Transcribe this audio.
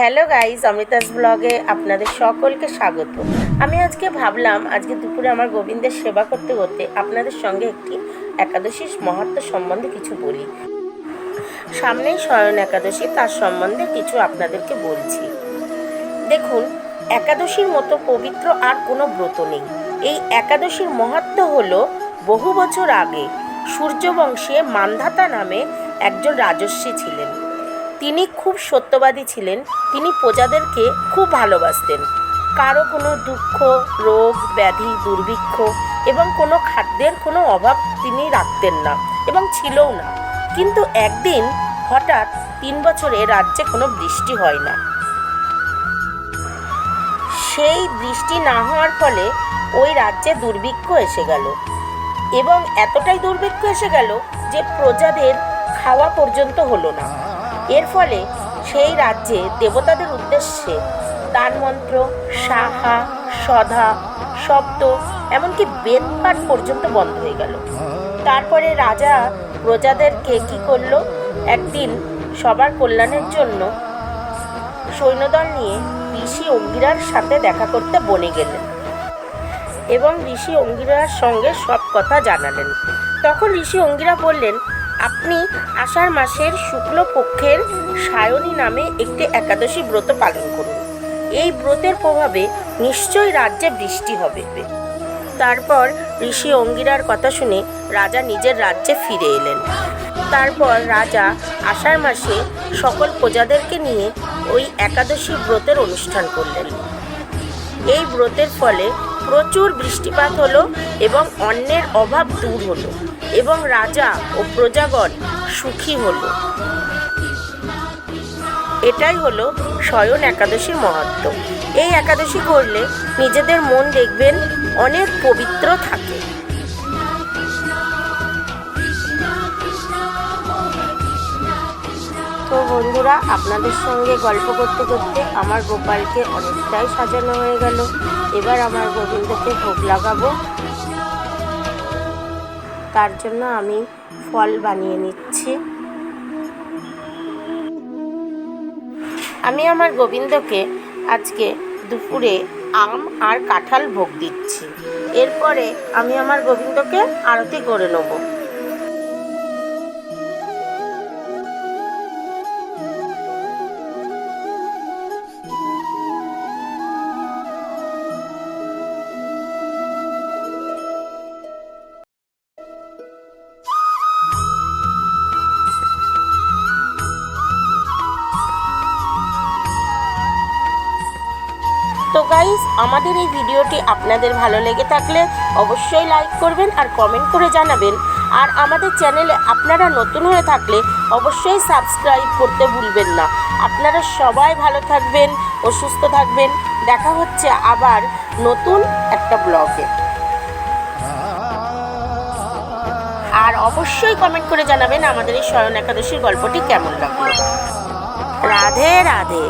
Hello guys অমৃতাস ব্লগে আপনাদের সকলকে স্বাগত। আমি আজকে ভাবলাম, আজকে দুপুরে আমার গোবিন্দের সেবা করতে করতে আপনাদের সঙ্গে একটি একাদশীর মহাত্ম সম্বন্ধে কিছু বলি। সামনেই স্বয়ন একাদশী, তার সম্বন্ধে কিছু আপনাদেরকে বলছি। দেখুন, একাদশীর মতো পবিত্র আর কোনো ব্রত নেই। এই একাদশীর মহাত্ম হলো, বহু বছর আগে সূর্যবংশে মান্ধাতা নামে একজন রাজস্বী ছিলেন। তিনি খুব সত্যবাদী ছিলেন। তিনি প্রজাদেরকে খুব ভালোবাসতেন। কারও কোনো দুঃখ, রোগ, ব্যাধি, দুর্ভিক্ষ এবং কোনো খাদ্যের কোনো অভাব তিনি রাখতেন না এবং ছিলও না। কিন্তু একদিন হঠাৎ তিন বছরে রাজ্যে কোনো বৃষ্টি হয় না। সেই বৃষ্টি না হওয়ার ফলে ওই রাজ্যে দুর্ভিক্ষ এসে গেল। এবং এতটাই দুর্ভিক্ষ এসে গেল যে প্রজাদের খাওয়া পর্যন্ত হলো না। এর ফলে সেই রাজ্যে দেবতাদের উদ্দেশ্যে দান মন্ত্র, সাহা, সধা, শব্দ, এমনকি বেদপাঠ পর্যন্ত বন্ধ হয়ে গেল। তারপরে রাজা প্রজাদেরকে কি করল? একদিন সবার কল্যাণের জন্য সৈন্যদল নিয়ে ঋষি অঙ্গিরার সাথে দেখা করতে বনে গেলেন এবং ঋষি অঙ্গিরার সঙ্গে সব কথা জানালেন। তখন ঋষি অঙ্গিরা বললেন আপনি আষাঢ় মাসের শুক্লপক্ষের সায়নী নামে একটি একাদশী ব্রত পালন করুন। এই ব্রতের প্রভাবে নিশ্চয়ই রাজ্যে বৃষ্টি হবে। তারপর ঋষি অঙ্গিরার কথা শুনে রাজা নিজের রাজ্যে ফিরে এলেন। তারপর রাজা আষাঢ় মাসে সকল প্রজাদেরকে নিয়ে ওই একাদশী ব্রতের অনুষ্ঠান করলেন। এই ব্রতের ফলে প্রচুর বৃষ্টিপাত হলো এবং অন্যের অভাব দূর হলো। এবং রাজা ও প্রজাগণ সুখী হলো। এটাই হলো স্বয়ন একাদশীর মহত্ব। এই একাদশী করলে নিজেদের মন দেখবেন অনেক পবিত্র থাকে। তো বন্ধুরা, আপনাদের সঙ্গে গল্প করতে করতে আমার গোপালকে অনেকটাই সাজানো হয়ে গেল। এবার আমার গোবিন্দকে ভোগ লাগাবো। তার জন্য আমি ফল বানিয়ে নিচ্ছি। আমি আমার গোবিন্দকে আজকে দুপুরে আম আর কাঁঠাল ভোগ দিচ্ছি। এরপরে আমি আমার গোবিন্দকে আরতি করে নেব। তো গাইস আমাদের এই ভিডিওটি আপনাদের ভালো লেগে থাকলে অবশ্যই লাইক করবেন আর কমেন্ট করে জানাবেন। আর আমাদের চ্যানেলে আপনারা নতুন হয়ে থাকলে অবশ্যই সাবস্ক্রাইব করতে ভুলবেন না। আপনারা সবাই ভালো থাকবেন ও সুস্থ থাকবেন। দেখা হচ্ছে আবার নতুন একটা ব্লগে আর অবশ্যই কমেন্ট করে জানাবেন আমাদের এই শয়ন একাদশীর গল্পটি কেমন লাগল। রাধে রাধে।